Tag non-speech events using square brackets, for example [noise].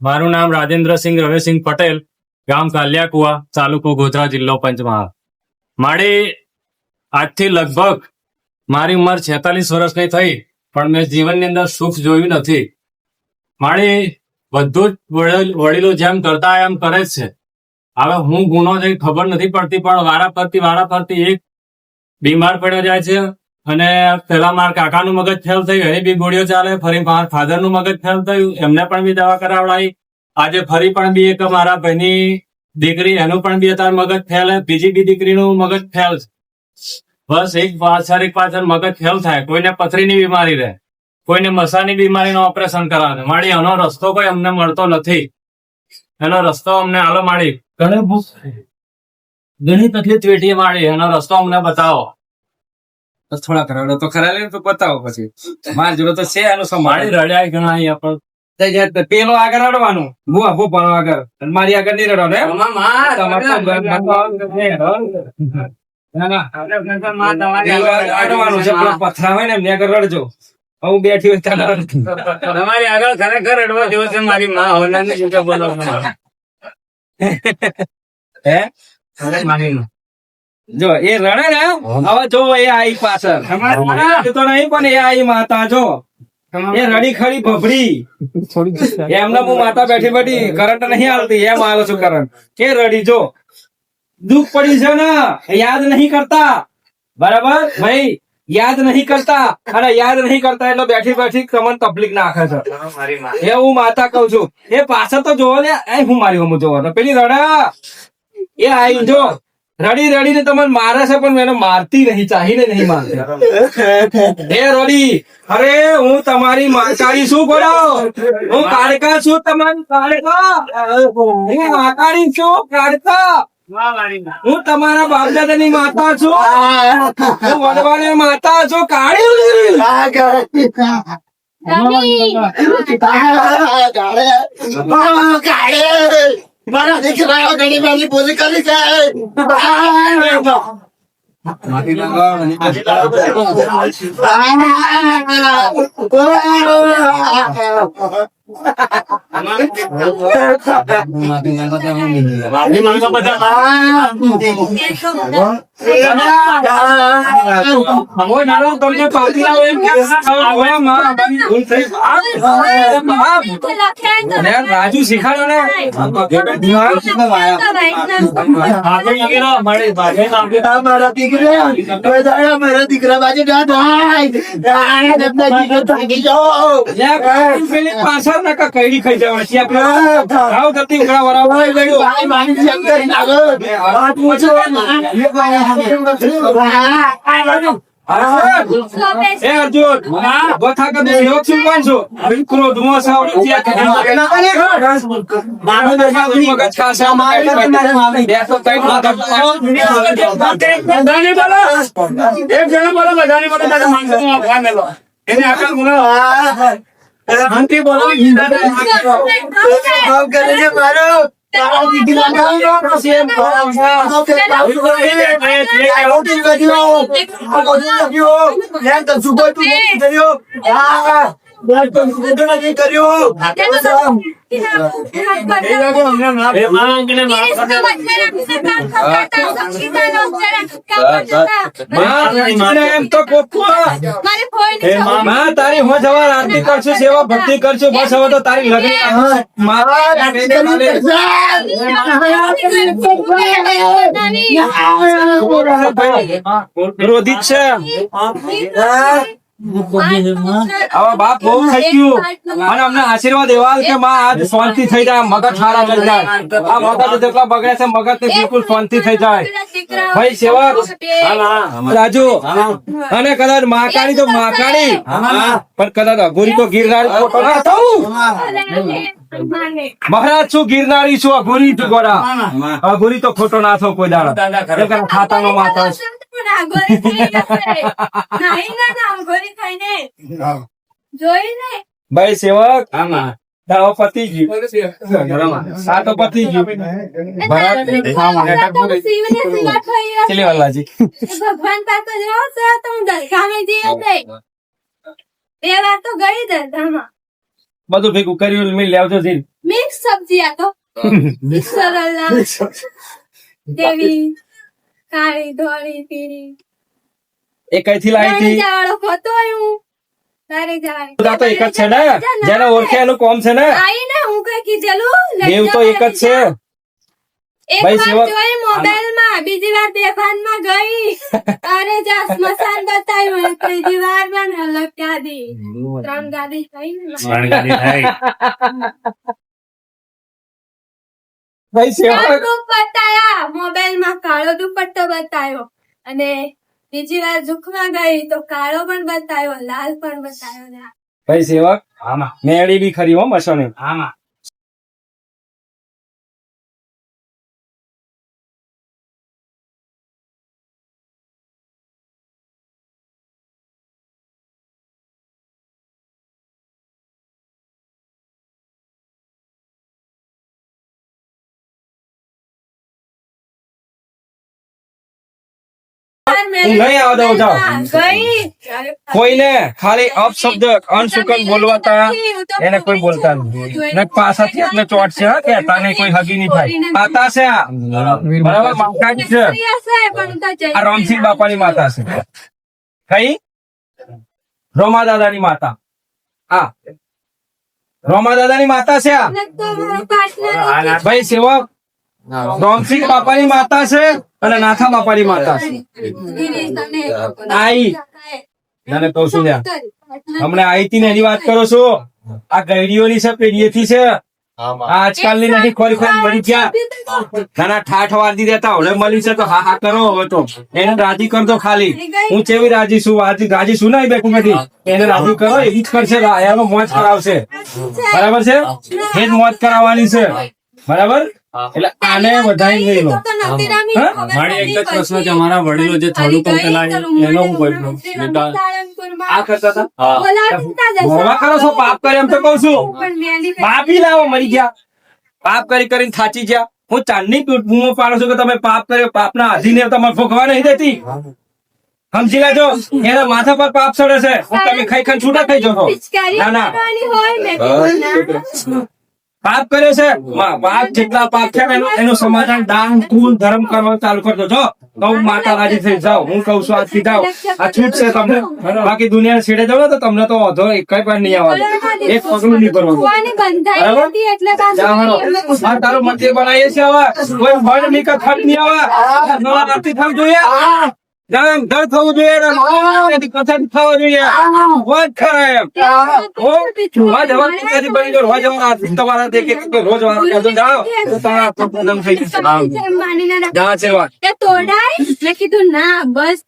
મારું નામ રાજેન્દ્રસિંહ રવેસિંહ પટેલ, ગામ કાલિયાકુવા, તાલુકો ગોધરા જિલ્લો પંચમહાલ. મારી આજથી લગભગ મારી ઉંમર છેતાલીસ વર્ષની થઈ, પણ મેં જીવનની અંદર સુખ જોયું નથી. મારી બધું જ વડીલો જેમ કરતા એમ કરે જ છે. હવે હું ગુનો છે ખબર નથી પડતી, પણ વારા ફરતી વારા ફરતી એક બીમાર પડ્યો જાય છે. અને પેલા મારા કાકાનું મગજ ફેલ થયું, એની બી ગોળીઓ ચાલે, ફરી મારા ફાધરનું મગજ ફેલ થયું, એમને પણ બી દવા કરાવડાવી આજે ફરી પણ બી એક મારા ભાઈની દીકરી, એનું પણ બી અત્યારે મગજ ફેલ. બીજી બી દીકરીનું મગજ ફેલ છે. બસ એક પાછળ એક પાછળ મગજ ફેલ થાય, કોઈને પથરીની બીમારી રહે, કોઈને મસાની બીમારીનું ઓપરેશન કરાવે. મારી એનો રસ્તો કોઈ અમને મળતો નથી. એનો રસ્તો અમને આલો માળી ઘણી તકલીફ વેઠી માળી એનો રસ્તો અમને બતાવો. તો થોડા રડો તો ખરા લે તો બતાવો પછી. માર જોડે તો છે એનું મારી રડ્યા ઘણા અહીંયા પણ પેલો આગળ રડવાનું. હું આબો પાડો આગળ. મારી આગળ નહીં રડો ને ના, ના. પથરા હોય ને એમને આગળ રડજો. હું બેઠી હોય ત્યાં તમારી આગળ ખરેખર રડવા જેવો છે મારી માં હોનાની જગ્યા બોલો હે? મારી જો એ રડે ને હવે જો એ આઈ પાછળ. તો નહીં પણ એ આઈ માતા જો. એ રડી ખડી ભભડી એમને હું માતા બેઠી બેઠી કરંટ નહીં આવતી એમ આવે છું કરંટ કે રડી જો. દુઃખ પડી છે ને યાદ નહીં કરતા. બરાબર? ભાઈ યાદ નહીં કરતા. અને યાદ નહીં કરતા એટલે બેઠી બેઠી તમને તકલીફ નાખે છે. એ હું માતા કઉ છું. એ પાછળ તો જોવો ને એ હું મારી હું જોવો પેલી રડા. એ આઈ જો. રડી રડીને તમને મારે છે પણ એને મારતી નહીં ચાહીને નહીં મારતી. હે રડી. અરે હું તમારી માતારી શું બોલો. હું કાળકા છું તમારી કાળકા. હું માતારી છું કાળકા. હું તમારા બાપ દાદાની માતા છું. હું વડવાની માતા છું કાળી. મારા દીકરાઓ ઘણી બધી ભૂલ કરી છે. મારી પાછી રાજુ શીખાડો ને મારી દીકરા બાજુ ના આ પાછળ ના કા કઈડી ખાઈ જવાની છે આપણે? આવ કરતી ઉઘડા વરાવ ભાઈ ભાઈ ભાઈ મારી જેમ કરી નાખો આ પૂછો એ અર્જુન બથા કે યોગ શું કોણ છો. ક્રોધમાં સાવડે છે કે મારો મગજ ખાસા મારે બે તો તઈ માથા બધાની બોલો. એક જણા બોલો બધાની બોલો તારે માંગતો આપવા મેલો એને આગળ બોલો શાંતિ બોલો. કામ કરે છે મારો. આ તારી હું જવા આરતી કરશું સેવા ભક્તિ કરશું બસ હવે તો તારી લગ્નમાં રોધિત છે હવે બાપ બહુ થઈ ગયું અને અમને આશીર્વાદ એવા કે માં આજ શાંતિ થઈ જાય મગજ સારા થઈ જાય. આ મગજ જેટલા બગડે છે મગજ ને બિલકુલ શાંતિ થઈ જાય. ભાઈ સેવક રાજુ અને કદાચ માકાણી તો માકાણી. પણ કદાચ અઘોરી તો ગિરનારી ખોટો ના થવું. મહારાજ છું ગિરનારી છું અઘોરી છું ગોરા અઘોરી તો ખોટો ના થો કોઈ દાડો. જોઈ ને. ભાઈ સેવક દાવો પતિ ગયું. આ તો ગયું. ચલી વાલાજી ભગવાન પાસે જવો છો તો હું દરગામે જઈએ છે બે વાર તો ગઈ દરગામાં બધું ભેગું કર્યું મેં લેવજો મિક્સ સબ્જી આ તો. સરળના દેવી કાળી ધોળી પીળી એ કઈથી લાવી હતી? જાવાળો ખોતો હું. તારે જાવાળી. તો એક જ છે ને? જેને ઓળખે એનું કોમ છે ને? આઈને હું કઈ કીધેલું? દેવ તો એક જ છે. એક વાર જોઈ મોબાઈલમાં બીજી વાર બેભાનમાં ગઈ. [laughs] તારે જા સ્મશાન બતાવ્યું ત્રીજી વારમાં ગાદી ત્રણ ગાદી થઈ. [laughs] ભાઈ કાળો બતાયા મોબાઈલમાં કાળો દુપટ્ટો બતાવ્યો અને બીજી વાર જુખમાં ગઈ તો કાળો પણ બતાવ્યો લાલ પણ બતાવ્યો ભાઈ સેવક આમાં મેળી બી ખરી હો મસોની આમાં. કોઈને ખાલી અપશબ્દ અનશુકન બોલવાતા? એને કોઈ બોલતા નહીં ને પાછળથી ચોટ છે હા, કહેતા કોઈ હગી નહીં થાય. માતા છે બરાબર. માતા જ છે. આ રામસિંહ બાપાની માતા છે. કઈ? રોમા દાદાની માતા. આ. રોમા દાદાની માતા છે આ? ભાઈ સેવક. રામસિંહ બાપાની માતા છે અને નાથા બાપાની માતા છે. આઈ. નાને કહું છું. હમણાં આઈતી ને એની વાત કરો છો? આ ગઈડીઓની છે પેઢીએથી છે? આજકાલની નથી ખોરી ખોરી મળી ગયા. નાના ઠાઠ વારતી દેતા. હવે મળી છે તો હા હા કરો હવે તો. એને રાજી કરતો ખાલી. હું કેવી રાજી છું? રાજી રાજી છું નહીં બેઠું નથી એને રાજી કરો એવી જ કરશે. એનો મોજ કરાવશે. બરાબર છે? એ જ મોજ કરાવવાની છે. બરાબર? એટલે આને વધારી લઈ લો. મારી એક જ પ્રશ્ન છે અમારા વડીલો જે થોડું પણ પેલા એનો હું કોઈ આ કરતા હતા? હા. કરો છો પાપ કરે એમ તો કઉ છું. પાપી લાવો મરી ગયા. પાપ કરી કરીને થાચી ગયા. હું ચાંદની બૂમો પાડું છું કે તમે પાપ કર્યો. પાપના આધીને તમારે ભોગવા નહીં દેતી. સમજી લેજો. એના માથા પર પાપ ચડે છે. હું તમે ખાઈ ખાઈ છૂટા થઈ જશો. ના ના. પાપ કરે છે? પાપ જેટલા પાપ છે એનું એનું સમાધાન દાન કુલ ધર્મ કરવાનું ચાલુ કરજો જો તો માતા રાજી થઈ જાઓ. હું કઉ છું આજથી જાઓ. આ છૂટ છે તમને. બાકી દુનિયા છેડે જાવ તો તમને તો વાંધો એક કઈ પણ નહીં આવવાનું. એક પગલું નહીં ભરવાનું. તારું મંદિર બનાવીએ છીએ હવે. કોઈ ભણ કે થટ નહીં આવે નવા નથી થવું જોઈએ? ધમ ધમ થવું જોઈએ ને એની કથા થવો જોઈએ. વાત ખરા એમ. ઓ રોજ કુદરતી બની ગયો રોજ હવાર તમારા દેખે કે રોજ હવાર કહેતો જાઓ તો તમારા પ્રબંધન થઈ જશે. જા છે વાત. તોડાય. મેં કીધું ના બસ